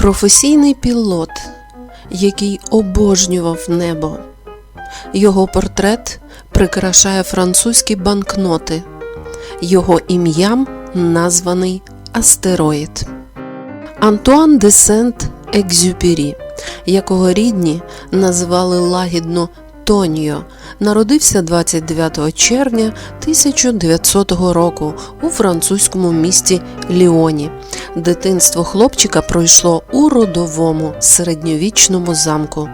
Професійний пілот, який обожнював небо. Його портрет прикрашає французькі банкноти. Його ім'ям названий астероїд. Антуан де Сент Екзюпері, якого рідні називали лагідно Тоніо, народився 29 червня 1900 року у французькому місті Ліоні. Дитинство хлопчика пройшло у родовому середньовічному замку.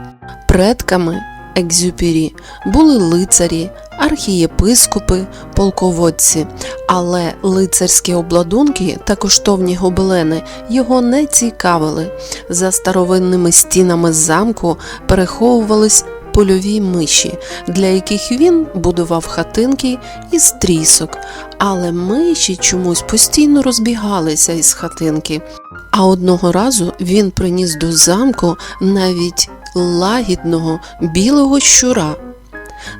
Предками Екзюпері були лицарі, архієпископи, полководці, але лицарські обладунки та коштовні гобелени його не цікавили. За старовинними стінами замку переховувались польові миші, для яких він будував хатинки із трісок, але миші чомусь постійно розбігалися із хатинки. А одного разу він приніс до замку навіть лагідного білого щура.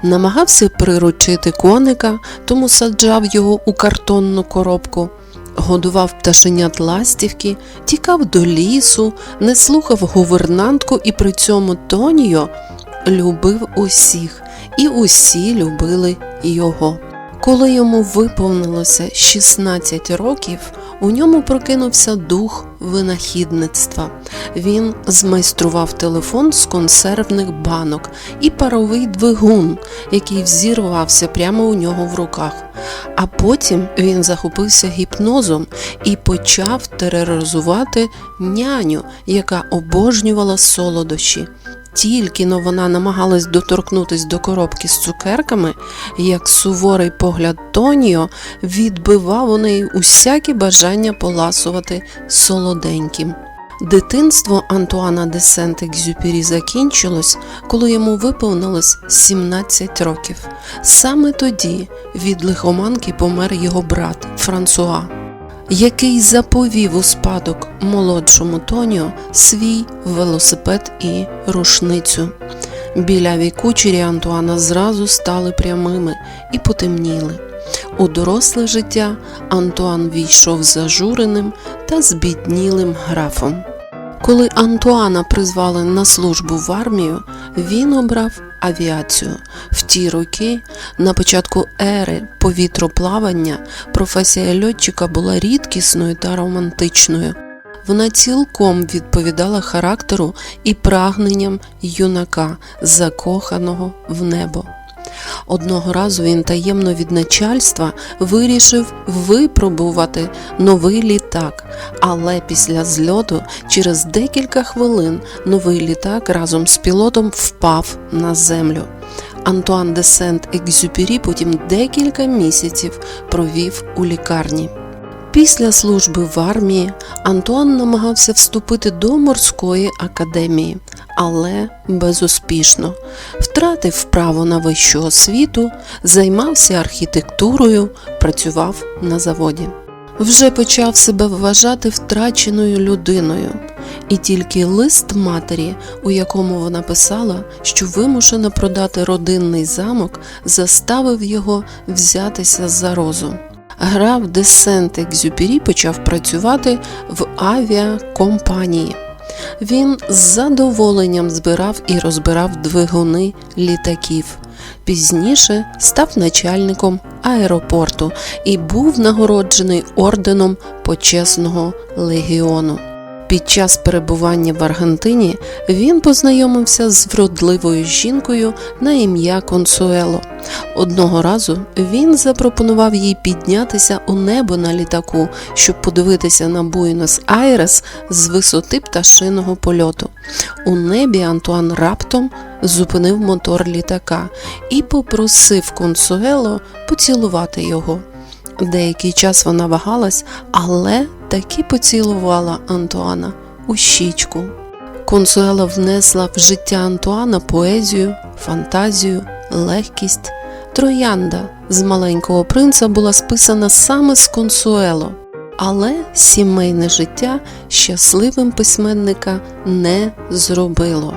Намагався приручити коника, тому саджав його у картонну коробку, годував пташенят ластівки, тікав до лісу, не слухав гувернантку і при цьому Тоніо любив усіх, і усі любили його. Коли йому виповнилося 16 років, у ньому прокинувся дух винахідництва. Він змайстрував телефон з консервних банок і паровий двигун, який взірвався прямо у нього в руках. А потім він захопився гіпнозом і почав тероризувати няню, яка обожнювала солодощі. Тільки но вона намагалась доторкнутись до коробки з цукерками, як суворий погляд Тоніо відбивав у неї усякі бажання поласувати солоденьким. Дитинство Антуана де Сент-Екзюпері закінчилось, коли йому виповнилось 17 років. Саме тоді від лихоманки помер його брат Франсуа який заповів у спадок молодшому Тоніо свій велосипед і рушницю. Біляві кучері Антуана зразу стали прямими і потемніли. У доросле життя Антуан війшов зажуреним та збіднілим графом. Коли Антуана призвали на службу в армію, він обрав авіацію. В ті роки, на початку ери повітроплавання, професія льотчика була рідкісною та романтичною. Вона цілком відповідала характеру і прагненням юнака, закоханого в небо. Одного разу він таємно від начальства вирішив випробувати новий літак, але після зльоту через декілька хвилин новий літак разом з пілотом впав на землю. Антуан де Сент-Екзюпері потім декілька місяців провів у лікарні. Після служби в армії Антуан намагався вступити до морської академії, але безуспішно втратив право на вищу освіту, займався архітектурою, працював на заводі. Вже почав себе вважати втраченою людиною, і тільки лист матері, у якому вона писала, що вимушена продати родинний замок, заставив його взятися за розум. Граф де Сент-Екзюпері почав працювати в авіакомпанії. Він з задоволенням збирав і розбирав двигуни літаків. Пізніше став начальником аеропорту і був нагороджений орденом почесного легіону. Під час перебування в Аргентині він познайомився з вродливою жінкою на ім'я Консуело. Одного разу він запропонував їй піднятися у небо на літаку, щоб подивитися на Буенос-Айрес з висоти пташиного польоту. У небі Антуан раптом зупинив мотор літака і попросив Консуело поцілувати його. Деякий час вона вагалась, але таки поцілувала Антуана у щічку. Консуела внесла в життя Антуана поезію, фантазію, легкість. Троянда з маленького принца була списана саме з Консуело, але сімейне життя щасливим письменника не зробило.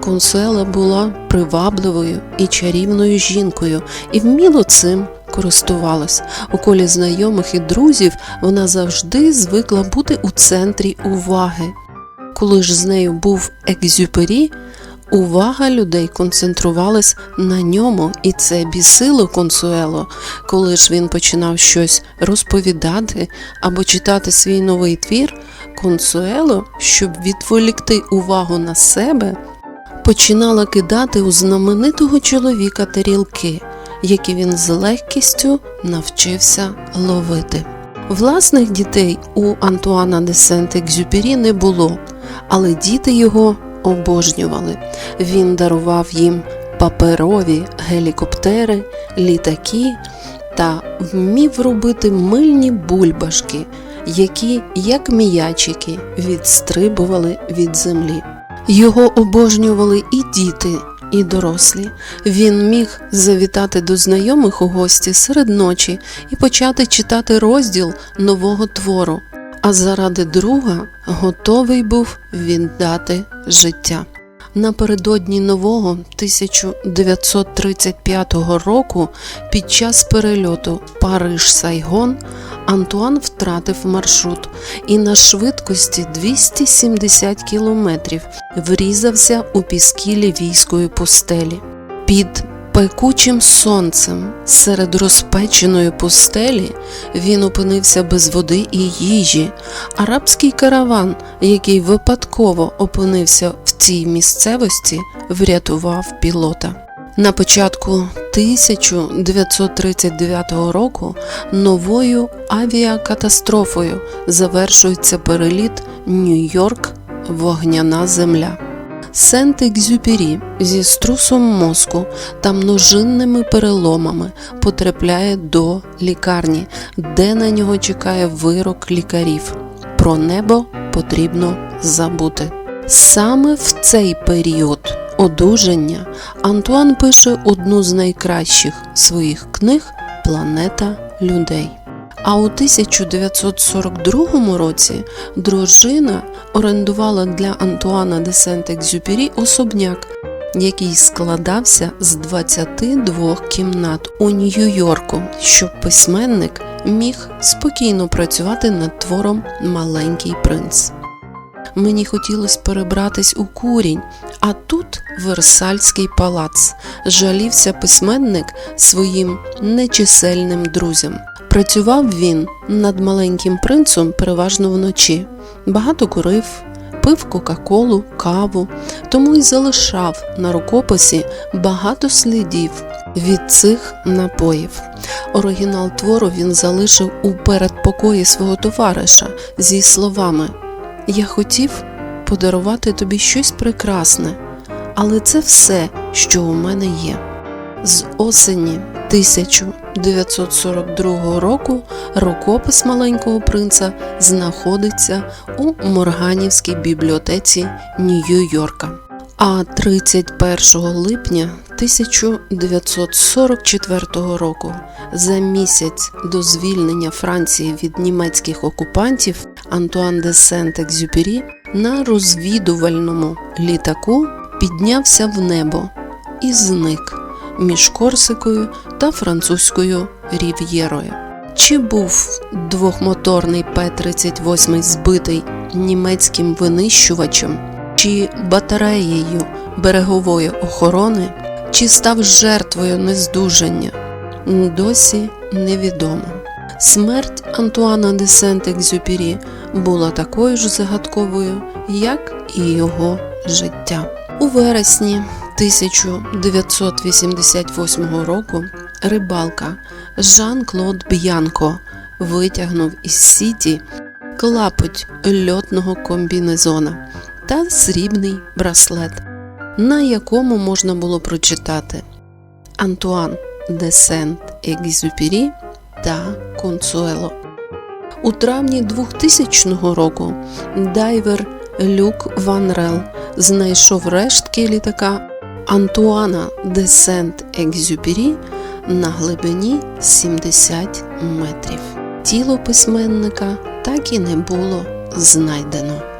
Консуела була привабливою і чарівною жінкою і вміло цим користувалась. У колі знайомих і друзів вона завжди звикла бути у центрі уваги. Коли ж з нею був Екзюпері, увага людей концентрувалась на ньому, і це бісило консуело. Коли ж він починав щось розповідати або читати свій новий твір, консуело, щоб відволікти увагу на себе, починала кидати у знаменитого чоловіка тарілки, які він з легкістю навчився ловити. Власних дітей у Антуана де Сент-Екзюпері не було, але діти його обожнювали. Він дарував їм паперові гелікоптери, літаки та вмів робити мильні бульбашки, які, як м'ячики, відстрибували від землі. Його обожнювали і діти, і дорослі. Він міг завітати до знайомих у гості серед ночі і почати читати розділ нового твору, а заради друга готовий був віддати життя. Напередодні нового 1935 року під час перельоту Париж-Сайгон Антуан втратив маршрут і на швидкості 270 кілометрів врізався у піски лівійської пустелі. Під пекучим сонцем серед розпеченої пустелі він опинився без води і їжі. Арабський караван, який випадково опинився в цій місцевості, врятував пілота. На початку 1939 року новою авіакатастрофою завершується переліт Нью-Йорк Вогняна земля. Сент-Екзюпері зі струсом мозку та множинними переломами потрапляє до лікарні, де на нього чекає вирок лікарів. Про небо потрібно забути. Саме в цей період одужання Антуан пише одну з найкращих своїх книг Планета людей. А у 1942 році дружина орендувала для Антуана де Сент-Екзюпері особняк, який складався з 22 кімнат у Нью-Йорку, щоб письменник міг спокійно працювати над твором Маленький принц. Мені хотілося перебратись у курінь, а тут Версальський палац. Жалівся письменник своїм нечисельним друзям. Працював він над маленьким принцем переважно вночі. Багато курив, пив Кока-Колу, каву, тому й залишав на рукописі багато слідів від цих напоїв. Оригінал твору він залишив у передпокої свого товариша зі словами Я хотів подарувати тобі щось прекрасне, але це все, що у мене є. З осені 1942 року рукопис маленького принца знаходиться у Морганівській бібліотеці Нью-Йорка. А 31 липня 1944 року, за місяць до звільнення Франції від німецьких окупантів, Антуан де Сент-Екзюпері на розвідувальному літаку піднявся в небо і зник між Корсикою та французькою рів'єрою. Чи був двохмоторний П-38 збитий німецьким винищувачем, чи батареєю берегової охорони, чи став жертвою нездужання, досі невідомо. Смерть Антуана де Сент-Екзюпері була такою ж загадковою, як і його життя. У вересні 1988 року рибалка Жан-Клод Б'янко витягнув із сіті клапоть льотного комбінезона та срібний браслет, на якому можна було прочитати Антуан де Сент-Екзюпері та Консуело. У травні 2000 року дайвер Люк Ван Рел знайшов рештки літака Антуана де Сент-Екзюпері на глибині 70 метрів. Тіло письменника так і не було знайдено.